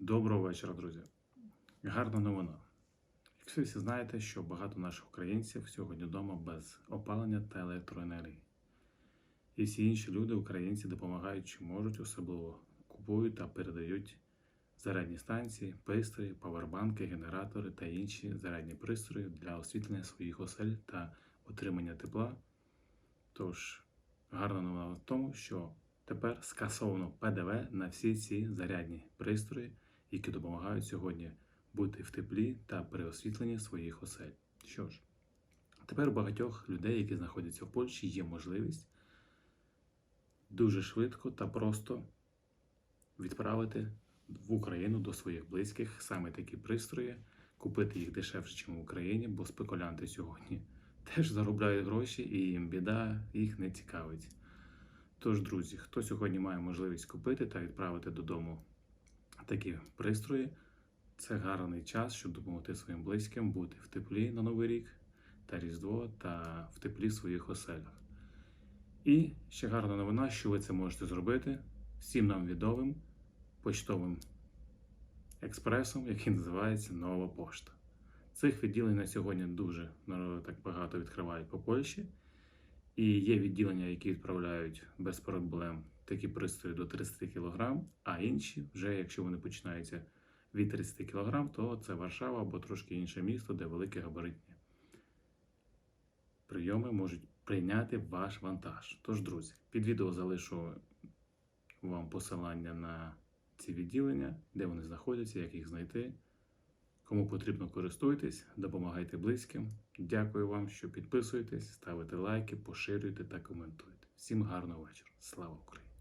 Доброго вечора, друзі. Гарна новина. Як ви всі знаєте, що багато наших українців сьогодні вдома без опалення та електроенергії. І всі інші люди, українці, допомагають чи можуть, особливо купують та передають зарядні станції, пристрої, павербанки, генератори та інші зарядні пристрої для освітлення своїх осель та отримання тепла. Тож, гарна новина в тому, що тепер скасовано ПДВ на всі ці зарядні пристрої, які допомагають сьогодні бути в теплі та при освітленні своїх осель. Що ж, тепер у багатьох людей, які знаходяться в Польщі, є можливість дуже швидко та просто відправити в Україну до своїх близьких саме такі пристрої, купити їх дешевше, ніж в Україні, бо спекулянти сьогодні теж заробляють гроші і їм біда їх не цікавить. Тож, друзі, хто сьогодні має можливість купити та відправити додому такі пристрої, це гарний час, щоб допомогти своїм близьким бути в теплі на Новий рік та Різдво та в теплі своїх оселях. І ще гарна новина, що ви це можете зробити всім нам відомим почтовим експресом, який називається Нова Пошта. Цих відділень на сьогодні дуже так багато відкривають по Польщі. І є відділення, які відправляють без проблем такі пристрої до 30 кг, а інші, вже якщо вони починаються від 30 кг, то це Варшава або трошки інше місто, де великі габаритні прийоми можуть прийняти ваш вантаж. Тож, друзі, під відео залишу вам посилання на ці відділення, де вони знаходяться, як їх знайти. Кому потрібно користуйтесь, допомагайте близьким. Дякую вам, що підписуєтесь, ставите лайки, поширюєте та коментуєте. Всім гарного вечора. Слава Україні!